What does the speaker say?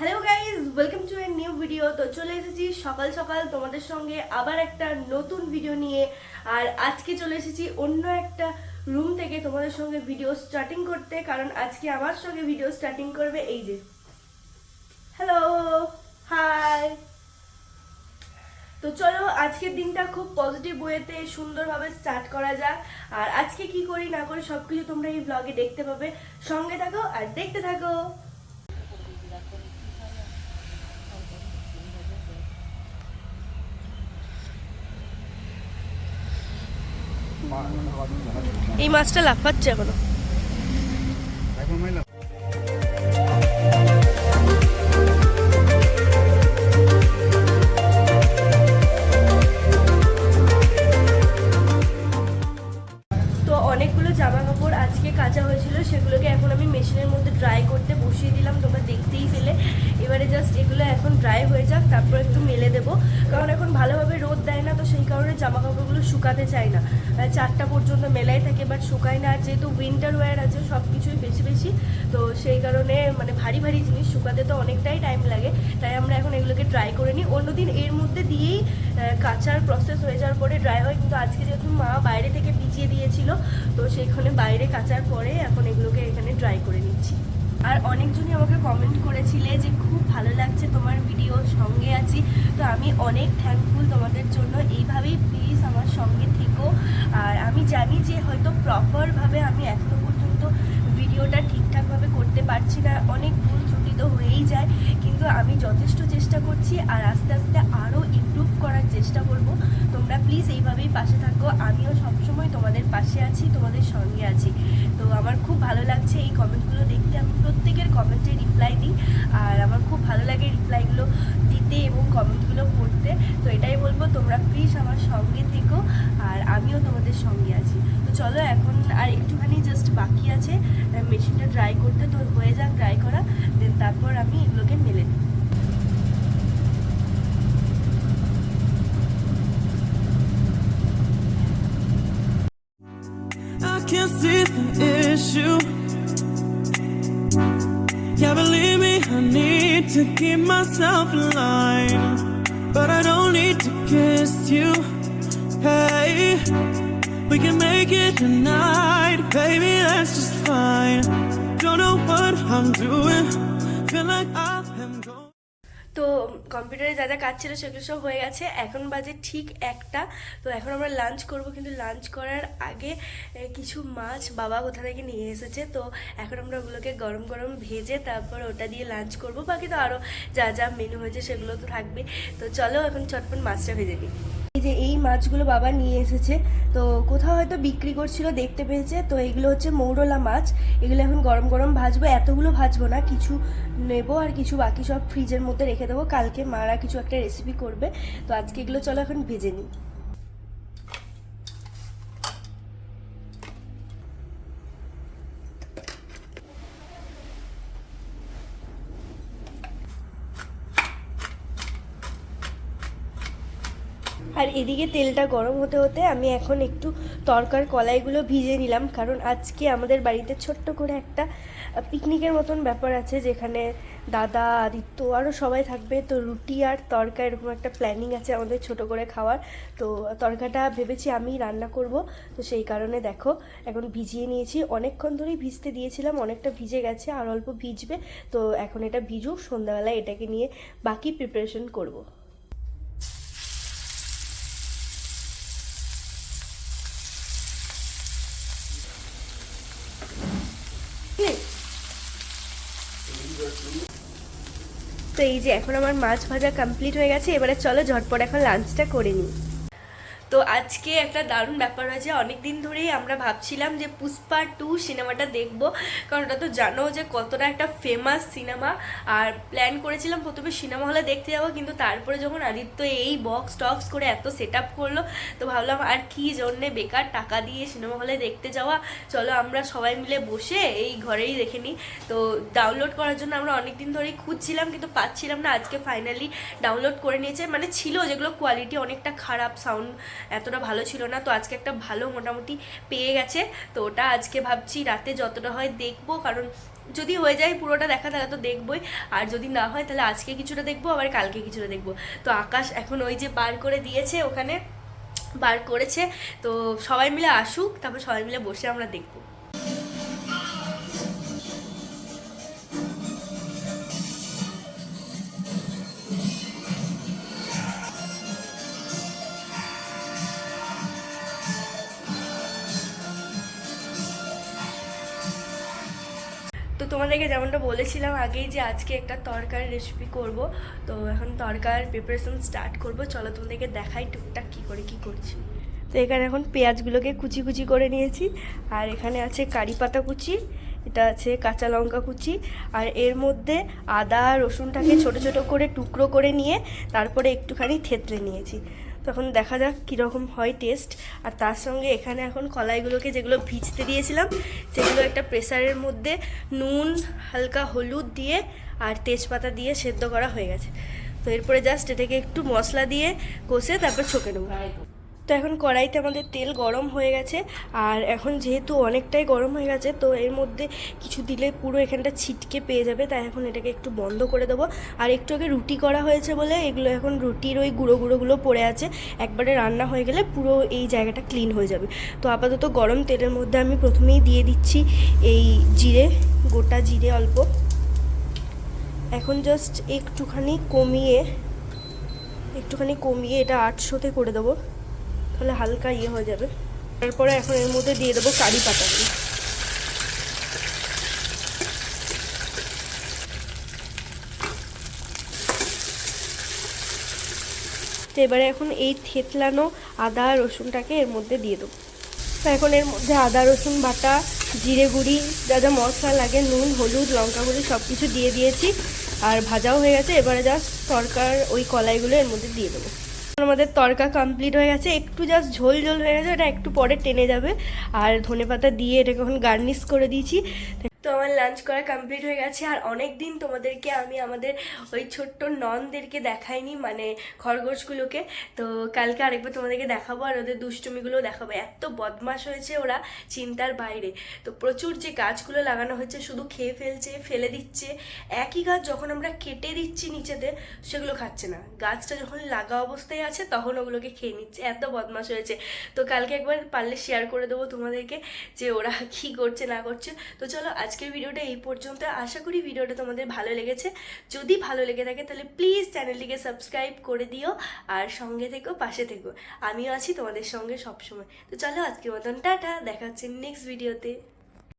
Hello guys welcome to a new video তো চলে এসেছি সকাল সকাল তোমাদের সঙ্গে আবার একটা নতুন ভিডিও নিয়ে। আর আজকে চলে এসেছি অন্য একটা রুম থেকে তোমাদের সঙ্গে ভিডিও স্টার্টিং করতে, কারণ আজকে আমার সঙ্গে ভিডিও স্টার্টিং করবে এই যে। হ্যালো হাই তো চলো, আজকের দিনটা খুব পজিটিভ ওয়েতে সুন্দরভাবে স্টার্ট করা যাক। আর আজকে কি করি না করি সবকিছু তোমরা এই ব্লগে দেখতে পাবে। সঙ্গে থাকো আর দেখতে থাকো। এই মাছটা লাফাচ্ছে এখনও। এবারে জাস্ট এগুলো এখন ড্রাই হয়ে যাক, তারপর একটু মেলে দেবো। কারণ এখন ভালোভাবে রোদ দেয় না, তো সেই কারণে জামা কাপড়গুলো শুকাতে চায় না। চারটা পর্যন্ত মেলাই থাকে বাট শুকায় না। যেহেতু উইন্টার ওয়্যার আছে সব কিছুই বেশি বেশি, তো সেই কারণে মানে ভারী ভারী জিনিস শুকাতে তো অনেকটাই টাইম লাগে। তাই আমরা এখন এগুলোকে ড্রাই করে নিই। অন্যদিন এর মধ্যে দিয়েই কাচার প্রসেস হয়ে যাওয়ার পরে ড্রাই হয়। কিন্তু আজকে যেহেতু মা বাইরে থেকে ভিজিয়ে দিয়েছিল, তো সেইখানে বাইরে কাচার পরে এখন এগুলোকে এখানে ড্রাই করে নিচ্ছি। আর অনেকজনই আমাকে কমেন্ট করেছিলে যে খুব ভালো লাগছে তোমার ভিডিও সঙ্গে আছি। তো আমি অনেক থ্যাঙ্কফুল তোমাদের জন্য। এইভাবেই প্লিজ আমার সঙ্গে থেকো। আর আমি জানি যে হয়তো প্রপারভাবে আমি এখনও পর্যন্ত ভিডিওটা ঠিকঠাকভাবে করতে পারছি না। অনেক ভুল হয়েই যায়। কিন্তু আমি যথেষ্ট চেষ্টা করছি আর আস্তে আস্তে আরও ইমপ্রুভ করার চেষ্টা করব। তোমরা প্লিজ এইভাবেই পাশে থাকো। আমিও সবসময় তোমাদের পাশে আছি, তোমাদের সঙ্গে আছি। তো আমার খুব ভালো লাগছে এই কমেন্টগুলো দেখতে। আমি প্রত্যেকের কমেন্টে রিপ্লাই দিই। আর আমার খুব ভালো লাগে রিপ্লাইগুলো দিতে এবং কমেন্টগুলো পড়তে। তো এটাই বলব, তোমরা প্লিজ আমার সঙ্গে থেকো আর আমিও তোমাদের সঙ্গে আছি। তো চলো এখন আর একটুখানি জাস্ট বাকি আছে। মেশিনটা ড্রাই করতে তো হয়ে যাক ড্রাই করা। Believe me, I need to keep myself in line. But I don't need to kiss you. Hey, we can make it tonight, baby, that's just fine. Don't know what I'm doing. Feel like I. তো কম্পিউটারে যা যা কাজ ছিল সেগুলো সব হয়ে গেছে। এখন বাজে ঠিক একটা। তো এখন আমরা লাঞ্চ করব, কিন্তু লাঞ্চ করার আগে কিছু মাছ বাবা কোথা থেকে নিয়ে এসেছে। তো এখন আমরা ওগুলোকে গরম গরম ভেজে তারপর ওটা দিয়ে লাঞ্চ করব। বাকি তো আরও যা যা মেনু হয়েছে সেগুলো তো থাকবে তো চলো এখন চটপট মাছটা ভেজে নিই। যে এই মাছগুলো বাবা নিয়ে এসেছে, তো কোথাও হয়তো বিক্রি করছিল, দেখতে পেয়েছে। তো এগুলো হচ্ছে মৌরলা মাছ। এগুলো এখন গরম গরম ভাজবো। এতগুলো ভাজবো না, কিছু নেব আর কিছু বাকি সব ফ্রিজের মধ্যে রেখে দেবো। কালকে মারা কিছু একটা রেসিপি করবে। তো আজকে এগুলো চলো এখন ভেজে নিই। আর এদিকে তেলটা গরম হতে হতে আমি এখন একটু তরকার কলাইগুলো ভিজে নিলাম, কারণ আজকে আমাদের বাড়িতে ছোট্ট করে একটা পিকনিকের মতন ব্যাপার আছে, যেখানে দাদা, আদিত্য আরও সবাই থাকবে। তো রুটি আর তরকা এরকম একটা প্ল্যানিং আছে আমাদের ছোট করে খাওয়ার। তো তরকাটা ভেবেছি আমি রান্না করব। তো সেই কারণে দেখো, এখন ভিজিয়ে নিয়েছি। অনেকক্ষণ ধরেই ভিজতে দিয়েছিলাম, অনেকটা ভিজে গেছে, আর অল্প ভিজবে। তো এখন এটা ভিজুক, সন্ধ্যাবেলায় এটাকে নিয়ে বাকি প্রিপারেশন করব। তো এই যে এখন আমার মাছ ভাজা কমপ্লিট হয়ে গেছে, এবারে চলো ঝটপট এখন লাঞ্চটা করে নিই। তো আজকে একটা দারুণ ব্যাপার হয়েছে অনেক দিন ধরেই আমরা ভাবছিলাম যে পুষ্পা টু সিনেমাটা দেখব। কারণ ওটা তো জানো যে কতটা একটা ফেমাস সিনেমা। আর প্ল্যান করেছিলাম প্রথমে সিনেমা হলে দেখতে যাব, কিন্তু তারপরে যখন আদিত্য এই বক্স টক্স করে এত সেট আপ করল, তো ভাবলাম আর কি জন্যে বেকার টাকা দিয়ে সিনেমা হলে দেখতে যাওয়া। চলো আমরা সবাই মিলে বসে এই ঘরেই দেখে নিই। তো ডাউনলোড করার জন্য আমরা অনেক দিন ধরেই খুঁজছিলাম, কিন্তু পাচ্ছিলাম না। আজকে ফাইনালি ডাউনলোড করে নিয়েছে। মানে ছিল যেগুলো কোয়ালিটি অনেকটা খারাপ সাউন্ড এতটা ভালো ছিল না, তো আজকে একটা ভালো মোটামুটি পেয়ে গেছে। তো ওটা আজকে ভাবছি রাতে যতটা হয় দেখব, কারণ যদি হয়ে যায় পুরোটা দেখা তাহলে তো দেখবোই। আর যদি না হয় তাহলে আজকে কিছুটা দেখব, আবার কালকে কিছুটা দেখব। তো আকাশ এখন ওই যে বার করে দিয়েছে ওখানে, বার করেছে। তো সবাই মিলে আসুক, তারপর সবাই মিলে বসে আমরা দেখব। তো তোমাদেরকে যেমনটা বলেছিলাম আগেই যে আজকে একটা তরকারি রেসিপি করব, তো এখন তরকার প্রিপারেশন স্টার্ট করব। চলো তোমাদেরকে দেখাই টুকটাক কী করে, কি করছি। তো এখানে এখন পেঁয়াজগুলোকে কুচি কুচি করে নিয়েছি, আর এখানে আছে কারি পাতা কুচি, এটা আছে কাঁচা লঙ্কা কুচি, আর এর মধ্যে আদা রসুনটাকে ছোট ছোট করে টুকরো করে নিয়ে তারপরে একটুখানি থেতলে নিয়েছি। তখন দেখা যাক কীরকম হয় টেস্ট আর তার সঙ্গে এখানে এখন কলাইগুলোকে যেগুলো ভিজতে দিয়েছিলাম, সেগুলো একটা প্রেসারের মধ্যে নুন, হালকা হলুদ দিয়ে আর তেজপাতা দিয়ে সেদ্ধ করা হয়ে গেছে। তো এরপরে জাস্ট এটাকে একটু মশলা দিয়ে কষে তারপর ছকে নেব। তো এখন কড়াইতে আমাদের তেল গরম হয়ে গেছে, আর এখন যেহেতু অনেকটাই গরম হয়ে গেছে, তো এর মধ্যে কিছু দিলে পুরো এখানটা ছিটকে পেয়ে যাবে, তাই এখন এটাকে একটু বন্ধ করে দেবো। আর একটু আগে রুটি করা হয়েছে বলে, এগুলো এখন রুটির ওই গুঁড়ো গুঁড়োগুলো পড়ে আছে, একবারে রান্না হয়ে গেলে পুরো এই জায়গাটা ক্লিন হয়ে যাবে। তো আপাতত গরম তেলের মধ্যে আমি প্রথমেই দিয়ে দিচ্ছি এই জিরে, গোটা জিরে অল্প। এখন জাস্ট একটুখানি কমিয়ে একটুখানি কমিয়ে এটা আটশোতে করে দেবো। তাহলে হালকা ইয়ে হয়ে যাবে। তারপরে এখন এর মধ্যে দিয়ে দেবো কারি পাতাগুলো তো এবারে এখন এই থেতলানো আদা, রসুনটাকে এর মধ্যে দিয়ে দেবো। তো এখন এর মধ্যে আদা, রসুন বাটা, জিরে গুঁড়ি, যা যা মশলা লাগে, নুন, হলুদ, লঙ্কা গুঁড়ি সব কিছু দিয়ে দিয়েছি। আর ভাজাও হয়ে গেছে। এবারে জাস্ট তরকার ওই কলাইগুলো এর মধ্যে দিয়ে দেবো। আমাদের তরকা কমপ্লিট হয়ে গেছে। একটু জাস্ট ঝোল ঝোল হয়ে গেছে এটা একটু পরে টেনে যাবে। আর ধনে পাতা দিয়ে এটাকে এখন গার্নিশ করে দিয়েছি। তো আমার লাঞ্চ করা কমপ্লিট হয়ে গেছে আর অনেক দিন তোমাদেরকে আমি আমাদের ওই ছোট্ট ননদেরকে দেখাইনি মানে খরগোশগুলোকে। তো কালকে আরেকবার তোমাদেরকে দেখাবো আর ওদের দুষ্টুমিগুলো দেখাবো। এত বদমাশ হয়েছে ওরা চিন্তার বাইরে। তো প্রচুর যে গাছগুলো লাগানো হয়েছে, শুধু খেয়ে ফেলছে, ফেলে দিচ্ছে, একই গাছ যখন আমরা কেটে দিচ্ছি নিচেতে, সেগুলো খাচ্ছে না। গাছটা যখন লাগা অবস্থায় আছে, তখন ওগুলোকে খেয়ে নিচ্ছে। এত বদমাশ হয়েছে। তো কালকে একবার পারলে শেয়ার করে দেবো তোমাদেরকে যে ওরা কী করছে, না করছে। তো চলো আজকের ভিডিওটা এই পর্যন্ত। আশা করি ভিডিওটা তোমাদের ভালো লেগেছে। যদি ভালো লেগে থাকে, তাহলে প্লিজ চ্যানেলটিকে সাবস্ক্রাইব করে দিও আর সঙ্গে থেকো, পাশে থেকো। আমিও আছি তোমাদের সঙ্গে সবসময়। তো চলো আজকের মতন, টাটা। দেখা হচ্ছে নেক্সট ভিডিওতে